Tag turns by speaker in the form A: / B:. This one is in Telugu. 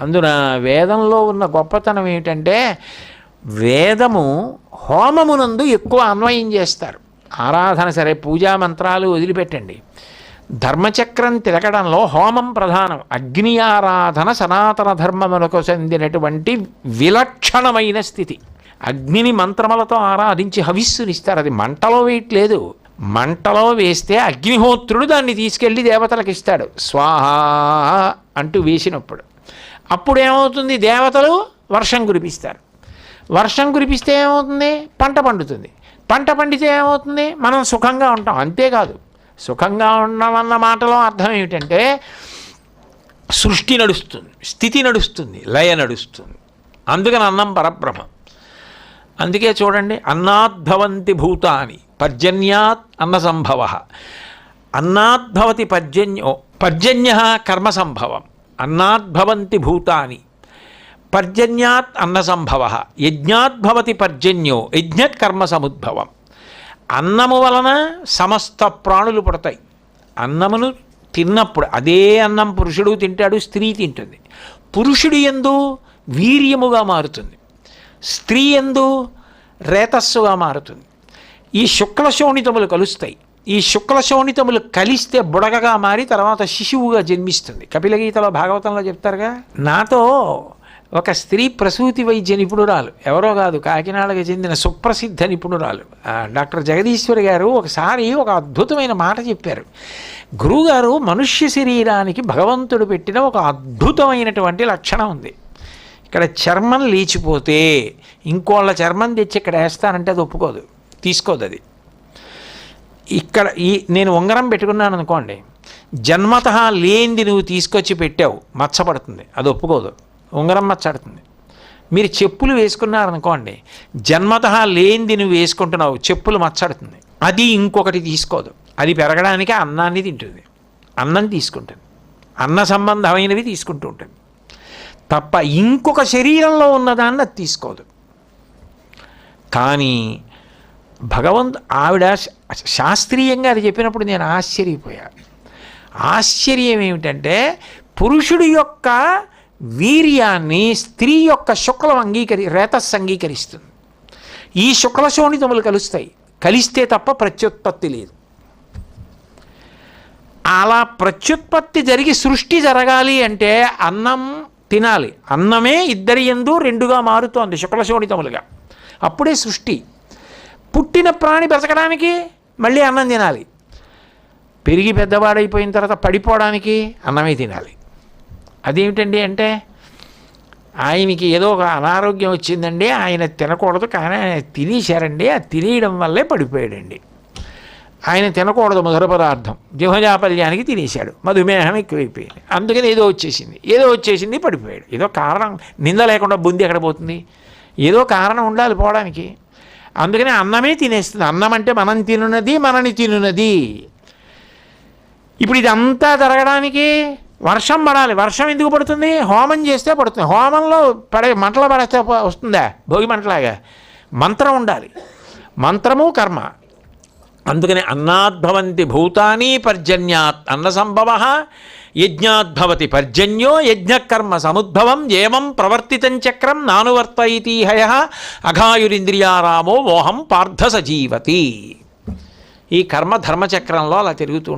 A: అందున వేదంలో ఉన్న గొప్పతనం ఏమిటంటే వేదము హోమమునందు ఎక్కువ అన్వయం చేస్తారు. ఆరాధన సరే పూజా మంత్రాలు వదిలిపెట్టండి. ధర్మచక్రం తిరగడంలో హోమం ప్రధానం. అగ్ని ఆరాధన సనాతన ధర్మములకు చెందినటువంటి విలక్షణమైన స్థితి. అగ్నిని మంత్రములతో ఆరాధించి హవిస్సునిస్తారు అది మంటలో వేయట్లేదు మంటలో వేస్తే అగ్నిహోత్రుడు దాన్ని తీసుకెళ్ళి దేవతలకు ఇస్తాడు. స్వాహ అంటూ వేసినప్పుడు. అప్పుడు ఏమవుతుంది దేవతలు వర్షం కురిపిస్తారు. వర్షం కురిపిస్తే ఏమవుతుంది? పంట పండుతుంది. పంట పండితే ఏమవుతుంది? మనం సుఖంగా ఉంటాం. అంతేకాదు సుఖంగా ఉండమన్న మాటలో అర్థం ఏమిటంటే సృష్టి నడుస్తుంది స్థితి నడుస్తుంది లయ నడుస్తుంది. అందుకని అన్నం పరబ్రహ్మ. అందుకే చూడండి అన్నాద్భవంతి భూతాని పర్జన్యాత్ అన్న సంభవ అన్నాద్భవతి పర్జన్యో పర్జన్య కర్మ సంభవం అన్నాద్భవంతి భూతాని. పర్జన్యాత్ అన్న సంభవ యజ్ఞాద్భవతి పర్జన్యో. యజ్ఞకర్మ సముద్భవం. అన్నము వలన సమస్త ప్రాణులు పుడతాయి. అన్నమును తిన్నప్పుడు అదే అన్నం పురుషుడు తింటాడు స్త్రీ తింటుంది. పురుషుడు ఎందు వీర్యముగా మారుతుంది. స్త్రీ ఎందు రేతస్సుగా మారుతుంది. ఈ శుక్ల శోణితములు కలుస్తాయి. ఈ శుక్ల శోణితములు కలిస్తే బుడగగా మారి తర్వాత శిశువుగా జన్మిస్తుంది. కపిలగీతలో భాగవతంలో చెప్తారుగా నాతో ఒక స్త్రీ ప్రసూతి వైద్య నిపుణురాలు ఎవరో కాదు కాకినాడకు చెందిన సుప్రసిద్ధ నిపుణురాలు. డాక్టర్ జగదీశ్వరి గారు ఒకసారి ఒక అద్భుతమైన మాట చెప్పారు. గురువుగారు మనుష్య శరీరానికి భగవంతుడు పెట్టిన ఒక అద్భుతమైనటువంటి లక్షణం ఉంది. ఇక్కడ చర్మం లేచిపోతే ఇంకోళ్ళ చర్మం తెచ్చి ఇక్కడ వేస్తానంటే అది ఒప్పుకోదు తీసుకోదు అది ఇక్కడ ఈ నేను ఉంగరం పెట్టుకున్నాను అనుకోండి జన్మత లేనిది నువ్వు తీసుకొచ్చి పెట్టావు మచ్చపడుతుంది అది ఒప్పుకోదు ఉంగరం మచ్చడుతుంది. మీరు చెప్పులు వేసుకున్నారనుకోండి జన్మత లేనిది నువ్వు వేసుకుంటున్నావు చెప్పులు మచ్చడుతుంది. అది ఇంకొకటి తీసుకోదు. అది పెరగడానికి అన్నాన్ని తింటుంది అన్నం తీసుకుంటుంది అన్న సంబంధమైనవి తీసుకుంటూ ఉంటుంది. తప్ప ఇంకొక శరీరంలో ఉన్నదాన్ని అది తీసుకోదు. కానీ భగవంత్ ఆవిడ శాస్త్రీయంగా అది చెప్పినప్పుడు నేను ఆశ్చర్యపోయా. ఆశ్చర్యం ఏమిటంటే పురుషుడి యొక్క వీర్యాన్ని స్త్రీ యొక్క శుక్లం అంగీకరి రేతస్సు అంగీకరిస్తుంది. ఈ శుక్ల శోణితములు కలుస్తాయి. కలిస్తే తప్ప ప్రత్యుత్పత్తి లేదు. అలా ప్రత్యుత్పత్తి జరిగి సృష్టి జరగాలి అంటే అన్నం తినాలి. అన్నమే ఇద్దరి ఎందు రెండుగా మారుతోంది శుక్లశోణితములుగా అప్పుడే సృష్టి. పుట్టిన ప్రాణి బ్రతకడానికి మళ్ళీ అన్నం తినాలి. పెరిగి పెద్దవాడైపోయిన తర్వాత పడిపోవడానికి అన్నమే తినాలి. అదేమిటండి అంటే ఆయనకి ఏదో ఒక అనారోగ్యం వచ్చిందండి ఆయన తినకూడదు కానీ ఆయన తినేశారండి ఆ తినేయడం వల్లే పడిపోయాడండి. ఆయన తినకూడదు మధుర పదార్థం జిహజాపల్యానికి తినేశాడు మధుమేహం ఎక్కువైపోయింది. అందుకని ఏదో వచ్చేసింది ఏదో వచ్చేసింది పడిపోయాడు. ఏదో కారణం నింద లేకుండా బుంది ఎక్కడ పోతుంది? ఏదో కారణం ఉండాలి పోవడానికి. అందుకని అన్నమే తినేస్తుంది. అన్నం అంటే మనం తినున్నది మనని తినున్నది. ఇప్పుడు ఇదంతా జరగడానికి వర్షం పడాలి. వర్షం ఎందుకు పడుతుంది? హోమం చేస్తే పడుతుంది. హోమంలో పడే మంటలు పడేస్తే వస్తుందా? భోగి మంటలాగా. మంత్రం ఉండాలి. మంత్రము కర్మ. అందుకని అన్నాద్భవంతి భూతాని పర్జన్యాత్ అన్న సంభవ యజ్ఞాద్భవతి పర్జన్యో యజ్ఞకర్మ సముద్భవం ఏమం ప్రవర్తితం చక్రం నానువర్తయితి హయ అఘాయురింద్రియారామో మోహం పార్థ సజీవతి ఈ కర్మ ధర్మచక్రంలో అలా తిరుగుతూ